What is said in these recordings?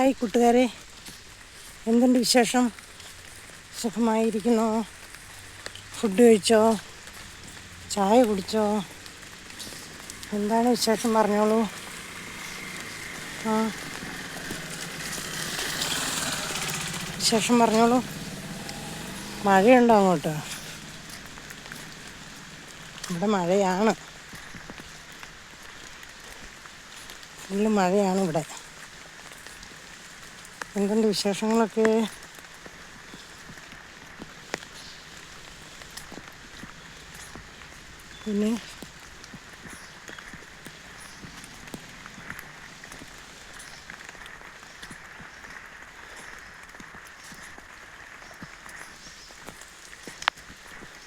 Hi കൂട്ടുകാരെ. എന്തുണ്ട് വിശേഷം? സുഖമായിരിക്കുന്നോ? ഫുഡ് കഴിച്ചോ? ചായ കുടിച്ചോ? എന്താണ് വിശേഷം പറഞ്ഞോളൂ. ആ. വിശേഷം പറഞ്ഞോളൂ. മഴയുണ്ടോ അങ്ങോട്ട്? ഇവിടെ മഴയാണ്. ഫുള്ള് മഴയാണ് ഇവിടെ. എന്തുണ്ട് വിശേഷങ്ങളൊക്കെ? പിന്നെ?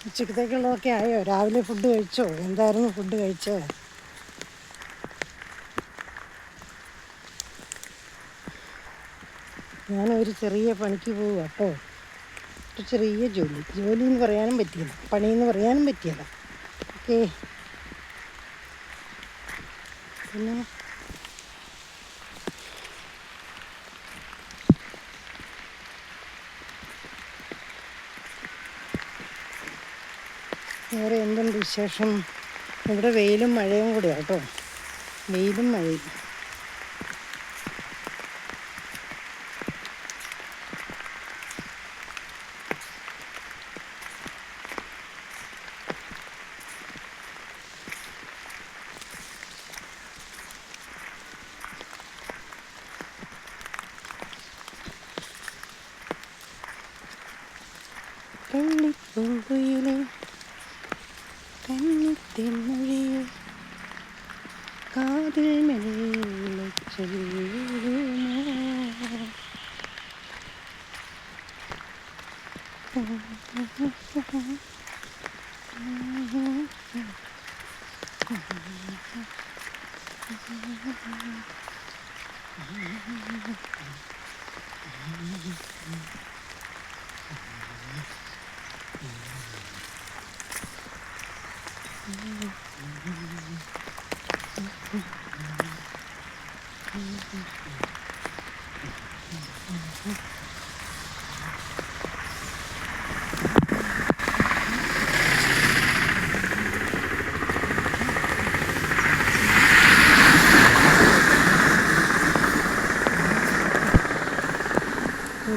ഉച്ചക്കത്തേക്കുള്ളതൊക്കെ ആയോ? രാവിലെ ഫുഡ് കഴിച്ചോ? എന്തായിരുന്നു ഫുഡ് കഴിച്ചത് ഞാനൊരു ചെറിയ പണിക്ക് പോകും കേട്ടോ. ഒരു ചെറിയ ജോലി. ജോലി എന്ന് പറയാനും പറ്റിയില്ല പണി എന്ന് പറയാനും പറ്റിയില്ല ഓക്കെ. പിന്നെ? വേറെ എന്തുണ്ട് വിശേഷം? ഇവിടെ വെയിലും മഴയും കൂടിയാട്ടോ വെയിലും മഴയും. കള്ളിപ്പൂങ്കുയിലെ കന്നിത്തിമൊഴിയെ കാതിൽ മെല്ലെ ചൊല്ലുമോ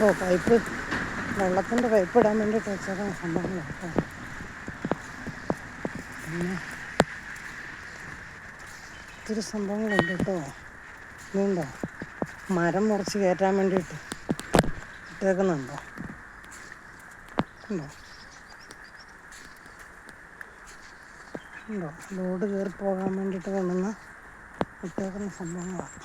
ഉണ്ടോ? പൈപ്പ് വെള്ളത്തിന്റെ പൈപ്പ് ഇടാൻ വേണ്ടിയിട്ട് വെച്ചേക്കുന്ന സംഭവം. കേട്ടോ പിന്നെ ഒത്തിരി സംഭവങ്ങളുണ്ട് കേട്ടോ. ഇനിയുണ്ടോ മരം മുറിച്ച് കയറ്റാൻ വേണ്ടിയിട്ട് ഇട്ടേക്കുന്നുണ്ടോ? ഉണ്ടോ? ഉണ്ടോ? ലോഡ് കയറി പോകാൻ വേണ്ടിയിട്ട് കൊണ്ടുവന്ന് ഇട്ടേക്കുന്ന സംഭവങ്ങളാണ്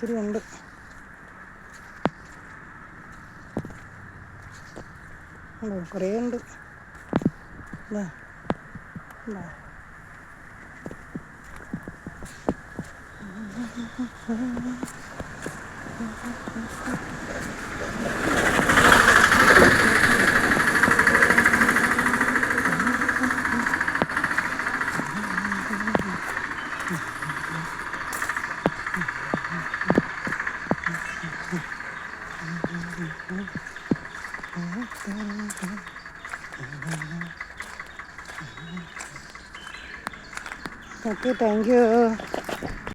ഒത്തിരി ഉണ്ട്. കുറേ ഉണ്ട്. ഇതാ. ഉണ്ടോ ഓക്കെ താങ്ക് യു